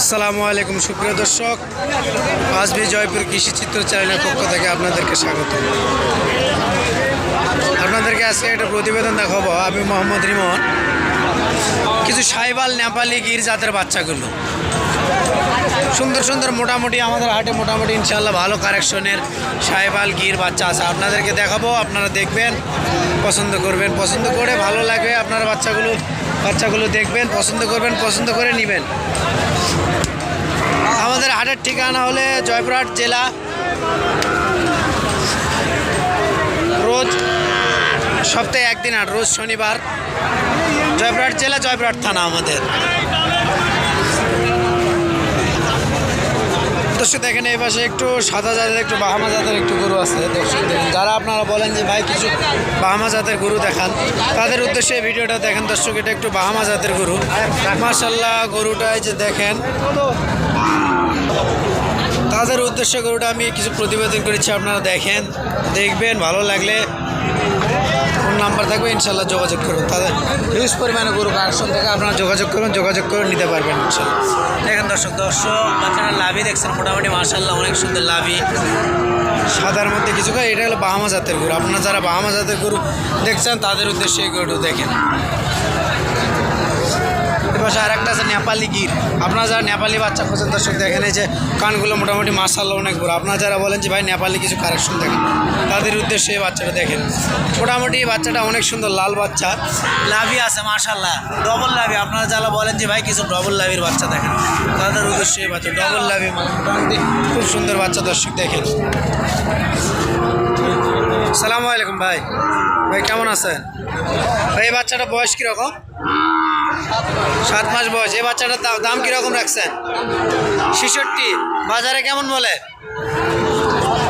আসসালামু আলাইকুম, সুপ্রিয় দর্শক। আজবি জয়পুর কৃষি চিত্র চ্যানেলের পক্ষ থেকে আপনাদেরকে স্বাগত। আপনাদেরকে আজকে একটা প্রতিবেদন দেখাবো। আমি মোহাম্মদ রিমন। কিছু সাইবাল নেপালি গির জাতের বাচ্চাগুলো। সুন্দর সুন্দর মোটামুটি আমাদের হাটে মোটামুটি ইনশাল্লাহ ভালো কারেকশনের সাহেবাল, গির বাচ্চা আছে। আপনাদেরকে দেখাবো, আপনারা দেখবেন, পছন্দ করবেন, পছন্দ করে ভালো লাগবে, আপনারা বাচ্চাগুলো বাচ্চাগুলো দেখবেন, পছন্দ করবেন, পছন্দ করে নেবেন। আমাদের হাটের ঠিকানা হলে জয়পুরহাট জেলা, রোজ, সপ্তাহে একদিন আর রোজ শনিবার। জয়পুরহাট জেলা, জয়পুরহাট থানা আমাদের। দর্শক, দেখেন এই পাশে একটু সাদা জাতের, একটু বাহামা জাতের একটু গরু আছে। দর্শক, দেখুন, যারা আপনারা বলেন যে, ভাই, কিছু বাহামা জাতের গরু দেখান। তাদের উদ্দেশ্যে ভিডিওটা দেখেন দর্শক, এটা একটু বাহামা জাতের গরু। মার্শাল্লাহ গরুটা এই যে দেখেন। তাদের উদ্দেশ্যে গরুটা আমি কিছু প্রতিবেদন করেছি, আপনারা দেখেন। দেখবেন, ভালো লাগলে ফোন নাম্বার থাকবে ইনশাল্লাহ যোগাযোগ করুন। তাদের হিউজ পরিমাণে গরু কালেকশন থেকে আপনারা যোগাযোগ করুন যোগাযোগ করে নিতে পারবেন ইনশাল্লাহ। দেখেন দর্শক দর্শক বাচ্চারা লাভি দেখছেন মোটামুটি মার্শাল্লাহ অনেক সুন্দর লাভি সাদার মধ্যে কিছু করে এটা হলো বাহামা জাতের গরু। আপনারা যারা বাহামা জাতের গরু দেখছেন তাদের উদ্দেশ্যে এই গরু দেখেন। পাশে আর একটা আছে, নেপালি গির। আপনারা যারা নেপালি বাচ্চা খোঁজেন দর্শক দেখেন, এই যে কানগুলো মোটামুটি মাসাল্লাহ অনেক বড়। আপনারা যারা বলেন যে ভাই নেপালি কিছু কারেকশন দেখেন, তাদের উদ্দেশ্যে এই বাচ্চাটা দেখেন। মোটামুটি এই বাচ্চাটা অনেক সুন্দর, লাল বাচ্চা। লাভি আছে মাশাল্লাহ ডবল লাভি আপনারা যারা বলেন যে ভাই কিছু ডবল লাভির বাচ্চা দেখেন, তাদের উদ্দেশ্যে এই বাচ্চা ডবল লাভি মোটামুটি। খুব সুন্দর বাচ্চা, দর্শক দেখেন। সালামু আলাইকুম ভাই। ভাই, কেমন আছেন? ভাই, এই বাচ্চাটা বয়স কীরকম? সাত মাস বয়স। এই বাচ্চাটার দাম কীরকম রাখছেন? ছেষট্টি। বাজারে কেমন বলে?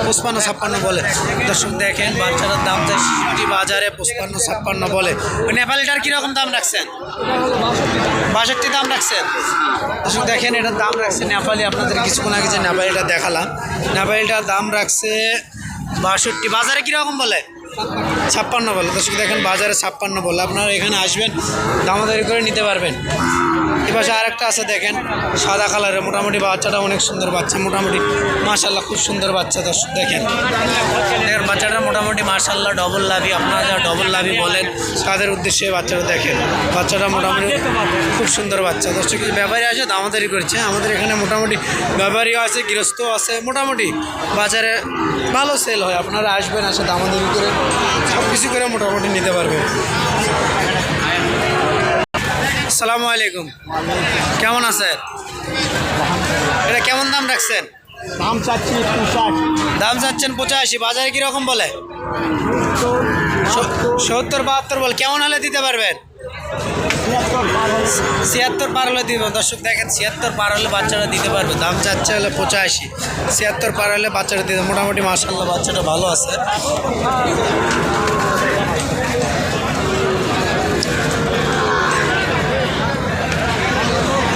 পুষ্পান্ন ছাপ্পান্ন বলে। দর্শক দেখেন, বাচ্চাটার দাম তো ছেষট্টি, বাজারে পুষ্পান্ন ছাপ্পান্ন বলে। ওই নেপালিটার কীরকম দাম রাখছেন? বাষট্টি দাম রাখছেন? দর্শক দেখেন, এটার দাম রাখছে নেপালি। আপনাদের কিছুক্ষণ আগে যে নেপালিটা দেখালাম। নেপালিটার দাম রাখছে বাষট্টি। বাজারে কীরকম বলে? ছাপ্পান্ন বলে। দর্শক, দেখেন বাজারে ছাপ্পান্ন বলে। আপনারা এখানে আসবেন দামাদারি করে নিতে পারবেন। এ পাশে আরেকটা আছে, দেখেন, সাদা কালারের। মোটামুটি বাচ্চাটা অনেক সুন্দর বাচ্চা, মোটামুটি মাশাল্লাহ খুব সুন্দর বাচ্চা, দর্শক, দেখেন। দেখেন, বাচ্চাটা মোটামুটি মাশাল্লাহ ডবল লাভি আপনারা যারা ডবল লাভি বলেন, তাদের উদ্দেশ্যে বাচ্চাটা দেখেন। বাচ্চাটা মোটামুটি খুব সুন্দর বাচ্চা। দর্শক ব্যাপারী আছে দামাদারি করছে। আমাদের এখানে মোটামুটি ব্যাপারীও আছে গৃহস্থ আছে। মোটামুটি বাজারে ভালো সেল হয়। আপনারা আসবেন, আসে দামাদারি করে। সব কিছু করে মোটামুটি নিতে পারবে। আসসালামু আলাইকুম। কেমন আছেন? এটা কেমন দাম রাখছেন? দাম চাচ্ছি একটু দাম চাচ্ছেন পঁচাশি। বাজারে কীরকম বলে? সত্তর বাহাত্তর বল। কেমন হলে দিতে পারবেন? ছিয়াত্তর পার হলে দিব। দর্শক দেখেন, ছিয়াত্তর পার হলে বাচ্চারা দিতে পারবে। দাম চাচ্ছে হলে পঁচাশি। ছিয়াত্তর পার হলে বাচ্চারা দিতে মোটামুটি মাসাল্লাহ বাচ্চাটা ভালো আছে।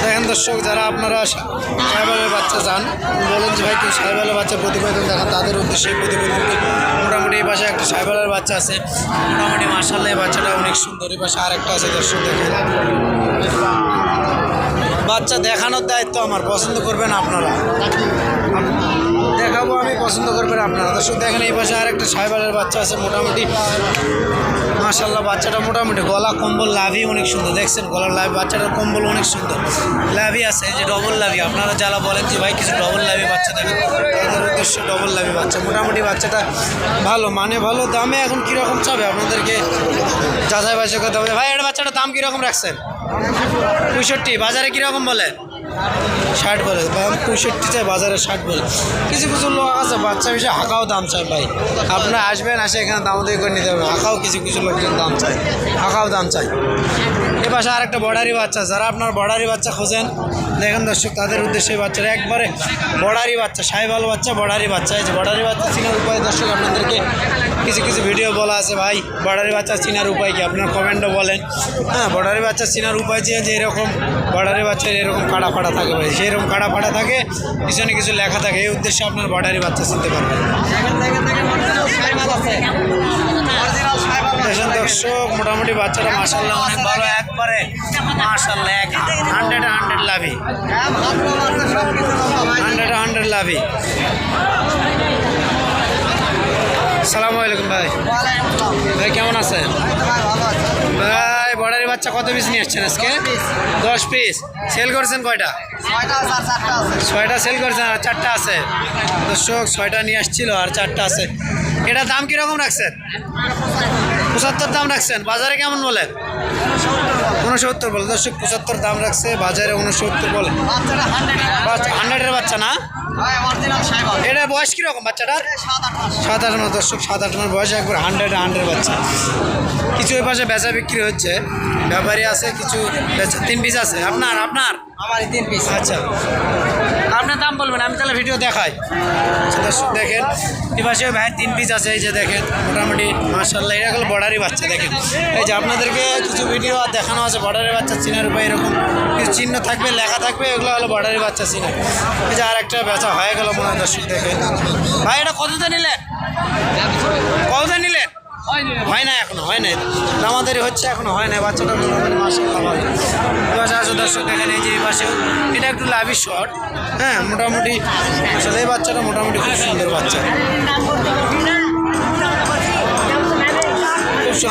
দেখেন দর্শক, যারা আপনারা বাচ্চা যান বলেন যে ভাই কেউ সাহেবালের বাচ্চা প্রতিবেদন দেখান, তাদের উদ্দেশ্যে প্রতিবেদনটি। মোটামুটি এই পাশে একটা সাহেবালের বাচ্চা আছে। মোটামুটি মার্শাল্লাহ এই বাচ্চাটা অনেক সুন্দর। এই পাশে আর একটা আছে, দর্শক দেখেন। বাচ্চা দেখানোর দায়িত্ব আমার, পছন্দ করবেন আপনারা। দেখাবো আমি পছন্দ করবেন আপনারা। দর্শক, দেখেন এই পাশে আর আরেকটা সাহেবালের বাচ্চা আছে, মোটামুটি। মাশাল্লাহ বাচ্চাটা মোটামুটি গলা কম্বল লাভি অনেক সুন্দর। দেখছেন, গলার লাভি, বাচ্চাটার কম্বল অনেক সুন্দর। লাভি আছে যে ডবল লাভি আপনারা যারা বলেন যে, ভাই, কিছু ডবল লাভি বাচ্চা দেখেন তাদের উদ্দেশ্যে ডবল লাভি বাচ্চা। মোটামুটি বাচ্চাটা ভালো মানে ভালো, দামে এখন কীরকম চাবে? আপনাদেরকে যাচাই বাছাই করতে হবে। ভাই, এটা বাচ্চাটার দাম কীরকম রাখছেন? পঁয়ষট্টি, বাজারে কীরকম বলে ষাট বলে পঁয়ষট্টি চাই, বাজারে ষাট বলে। কিছু কিছু লোক আছে, বাচ্চা বিষয়ে হাঁকাও দাম চায় ভাই। আপনারা আসবেন, আসে এখানে দাম দিয়ে করে নিতে হবে হাঁকাও কিছু কিছু লোকজন দাম চায়। হাঁকাও দাম চায়। পাশে আরেকটা বর্ডারি বাচ্চা। যারা আপনার বর্ডারি বাচ্চা খোঁজেন, দেখেন দর্শক, তাদের উদ্দেশ্যে বাচ্চারা একবারে বর্ডারি বাচ্চা সাইবাল বাচ্চা, বর্ডারি বাচ্চা। এই যে বর্ডারি বাচ্চা চিনার উপায় দর্শক, আপনাদেরকে কিছু কিছু ভিডিও বলা আছে। ভাই, বর্ডারি বাচ্চা চিনার উপায় কি? আপনার কমেন্টও বলেন। হ্যাঁ বর্ডারি বাচ্চা চিনার উপায় যে এরকম বর্ডারি বাচ্চার এরকম কাটা ফাটা থাকে ভাই। সেরকম কাটা ফাটা থাকে, পিছনে কিছু লেখা থাকে, এই উদ্দেশ্যে আপনার বর্ডারি বাচ্চা চিনতে পারবেন। দর্শক মোটামুটি বাচ্চাটা মাসাল্লাহ অনেক ভালো, একবারে মাসাল্লাহ এক হান্ড্রেড হান্ড্রেড লাভি হান্ড্রেড হান্ড্রেড লাভি সালামু আলাইকুম ভাই। ভাই, কেমন আছেন? ভাই বর্ডারি বাচ্চা কত পিস নিয়ে আসছেন আজকে? দশ পিস সেল করেছেন কয়টা? ছয়টা সেল করেছেন আর চারটা আছে। দর্শক, ছয়টা নিয়ে আসছিল আর চারটা আছে। এটা দাম কীরকম রাখছেন? পঁচাত্তর দাম রাখছেন বাজারে কেমন বলেন? উনসত্তর বলে। দর্শক পঁচাত্তর দাম রাখছে বাজারে উনসত্তর বলে। হান্ড্রেডের বাচ্চা। না? এটা বয়স কীরকম বাচ্চাটার? সাত আট মাস। দর্শক সাত আট মাস বয়স একবার হান্ড্রেড হান্ড্রেড বাচ্চা। কিছু ওই পাশে বেচা বিক্রি হচ্ছে। ব্যাপারী আছে কিছু তিন পিস আছে। আপনার আপনার? আমার তিন পিস আচ্ছা। আপনার দাম বলবেন আমি তাহলে ভিডিও দেখাই। আচ্ছা, দর্শক দেখেন এই পাশে ভাইয়ের তিন পিস আছে এই যে দেখেন মোটামুটি মার্শাল্লাহ এটা হলো বর্ডারি বাচ্চা দেখেন। এই যে আপনাদেরকে কিছু ভিডিও আর দেখানো আছে বর্ডারি বাচ্চা চিনার উপায় এরকম কিছু চিহ্ন থাকবে লেখা থাকবে এগুলো হলো বর্ডারি বাচ্চা চিনা এই যে আর একটা বেচা হয়ে গেল মনে দর্শক দেখেন। ভাই এটা কততে নিলেন? কততে নিলেন? হয় না এখনও, হয় নাই। আমাদের হচ্ছে এখনও, হয় না বাচ্চাটা মাসাল্লাহ ভালো এই পাশে আছে দর্শক এই যে পাশে, এটা একটু লাভি শর্ট হ্যাঁ মোটামুটি, আসলে এই বাচ্চাটা মোটামুটি খুব সুন্দর বাচ্চা।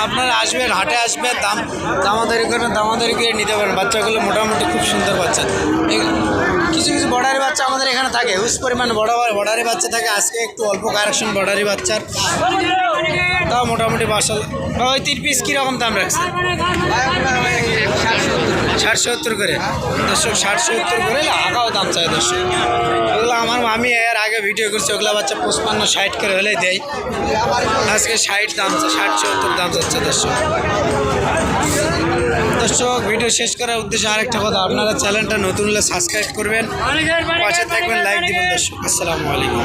আপনারা আসবেন, হাটে আসবেন, দাম, দামাদারি করবেন দামাদারি করে নিতে পারেন। বাচ্চাগুলো মোটামুটি খুব সুন্দর বাচ্চা। কিছু কিছু বর্ডারি বাচ্চা আমাদের এখানে থাকে। হুস পরিমাণ বড় বর্ডারি বাচ্চা থাকে। আজকে একটু অল্প কারেকশন বর্ডারি বাচ্চার। তাও মোটামুটি বাসাল ওই তিন পিস কীরকম দাম রাখছে? ষাট সত্তর করে। দর্শক, ষাট সত্তর করে আগাও দাম চাই দর্শক। ওগুলো আমার আমি এর আগে ভিডিও করছি, ওগুলো বাচ্চা পঁচপান্ন, ষাট করে হলেই দেয়। আজকে ষাট দাম ষাট সত্তর দাম যাচ্ছে দর্শক। দর্শক ভিডিও শেষ করার উদ্দেশ্যে আরেকটা কথা, আপনারা চ্যানেলটা নতুন হলে সাবস্ক্রাইব করবেন। পাশে থাকবেন লাইক দিবেন দর্শক। আসসালামু আলাইকুম।